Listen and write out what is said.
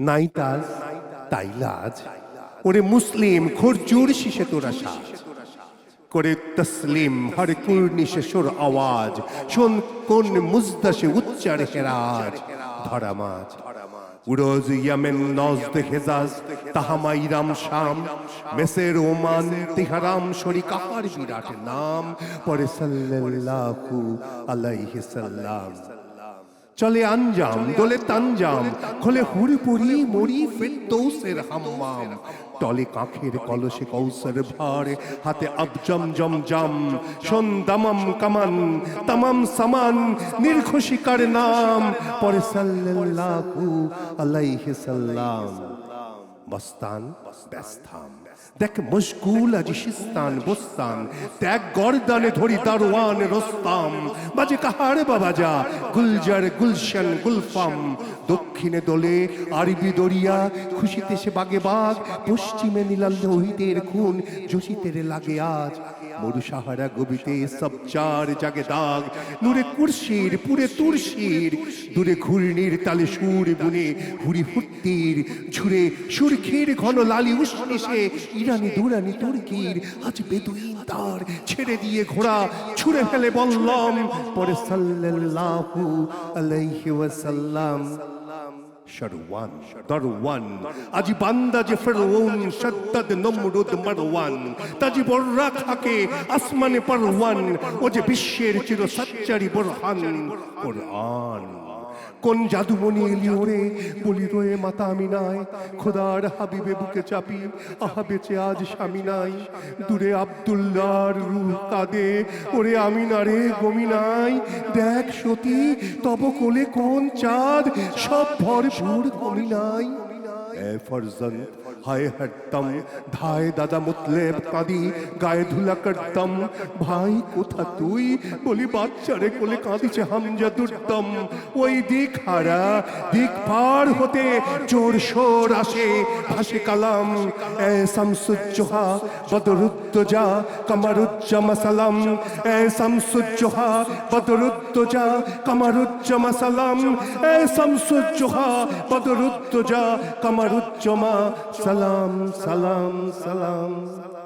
নাই তাজ তাই লাজ ওরে মুসলিম খরচুর শিশে তোরা সাজ। করে তসলিম, হর কুর্নিশে সুর আওয়াজ। শোন কোন মুজদাসে উচ্চার হেরাজ। ধরা মাছ। উরোজ ইয়ামেন, নজদ হেজাজ তাহামা ইরাম শাম। মেসের ওমান, তিহারাম শরি কাহার বিরাট নাম। পরে সাল্লাল্লাহু আলাইহি সাল্লাম। চলে আঞ্জাম দোলে তানজাম খোলে হুড়ি পুরি মরি ফেরদৌসের হাম্মাম। টলে কাখের কলসে কৌসর ভার হাতে আবজম জম জম শোন দামাম কামান তামাম সামান নির্ঘোষিকার নাম পরে সাল্লাল্লাহু আলাইহি সাল্লাম। বস্তান ব্যস্তাম দেখ মশগুল আজ শিস্তান, বস্তান। দেখ গর্দানে ধরি দারোয়ান, রস্তাম। বাজে কাহার বাবা যা? গুলজার গুলশান, গুলফাম। দক্ষিণে দোলে আরবি দরিয়া, খুশিতে সে বাগে বাগ। পশ্চিমে নীলাল লোহিতের খুন, যোশিতের লাগে আজ। মরু সাহারা গবিতে সব চার জাগে দাগ। নূরে কুরশির, পুরে তুরশির, দূরে ঘূর্ণির তালে সুর বুনে হুড়ি ফুটতির ঝুরে সুরখির ঘন লালি উষ্ণিসে ইরানি দুরানি তুর্কির আজ বেদুইন তার ছেড়ে দিয়ে ঘোড়া ছুঁড়ে ফেলে বললাম পরে সাল্লাল্লাহু আলাইহি ওয়াসাল্লাম। শারওয়ান দারওয়ান আজি বান্দা যে ফেরওন শাদ্দাদ নমরুদ মারওয়ান। তাজি বর্রা থাকে আসমানে পারওয়ান। ও যে বিশ্বের চির সচ্চারি বরহান। কোরআন। কোন জাদুমণি এলি ওরে? বলি রয়ে মাতা আমি নাই। খোদার হাবিবে বুকে চাপি। আহা, বেঁচে আজ স্বামী নাই। দূরে আবদুল্লার রুহ কাঁদে। ওরে আমি না রে, গমি নাই। দেখ সতী, তব কোলে কোন চাঁদ? সব ভরপুর করি নাই। এ ফরজন হায় হরদম ধায় দাদা মুতলেব কাঁদি, গায়ে ধুলা করদম ভাই, কোথা তুই? বলি, বাচ্চারে কোলে কাঁদিছে হামজা দুর্দম। ওই দিক হারা দিক পার হতে জোর সোর আসে ভাসে কালাম। এ শামসুজ্জোহা, বদরুদ্দোজা, কামারুজ্জামা সালাম। এ শামসুজ্জোহা, বদরুদ্দোজা, কামারুজ্জামা সালাম। এ শামসুজ্জোহা, বদরুদ্দোজা, কামারুজ্জামা সালাম সালাম সালাম।